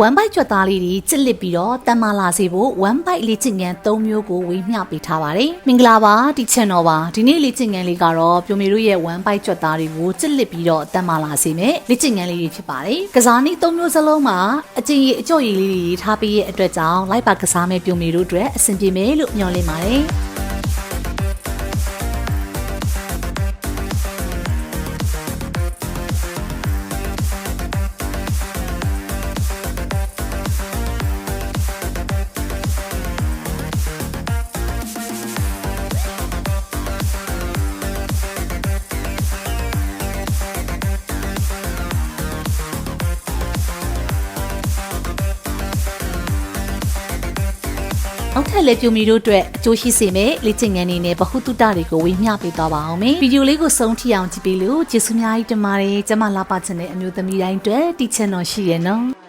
one bite ကြွက်သားလေးတွေချစ်လစ်ပြီးတော့တန်မာလာစေဖို့ one bite လေ့ကျင့်ခန်း၃မျိုးကိုဝေမျှပေးထားပါတယ်။မင်္ဂလာပါဒီ channel ပါဒီနေ့လေ့ကျင့်ခန်းလေးကတော့ပြိုမေတို့ရဲ့ one bite ကြွက်သားတွေကိုချစ်လစ်ပြီးတော့တန်မာလာစေမယ်လေ့ကျင့်ခန်းလေးတွေဖြစ်ပါတယ်။ကစားနည်း၃မျိုးစလုံးမှာအကျင့်ရည်အကြော့ရည်လေးတွေထားပေးရဲ့အတွက်ကြောင့်လိုက်ပါကစားမဲ့ပြိုမေတို့အတွက်အဆင်ပြေမယ်လို့မျှော်လင့်ပါတယ်။ နောက်ထပ်လည်းပြိုမီတို့အတွက်အကျိုးရှိစေမယ့်လေ့ကျင့်ခန်းတွေနဲ့ဗဟုသုတတွေကိုဝေမျှပေးသွားပါအောင်မယ်ဗီဒီယိုလေးကိုဆုံးထိအောင်ကြည့်ပေးလို့ကျေးဇူးများကြီးတင်ပါတယ်ကျမလာပါချင်တဲ့အမျိုးသမီးတိုင်းအတွက်တီချန်တော်ရှိရနော်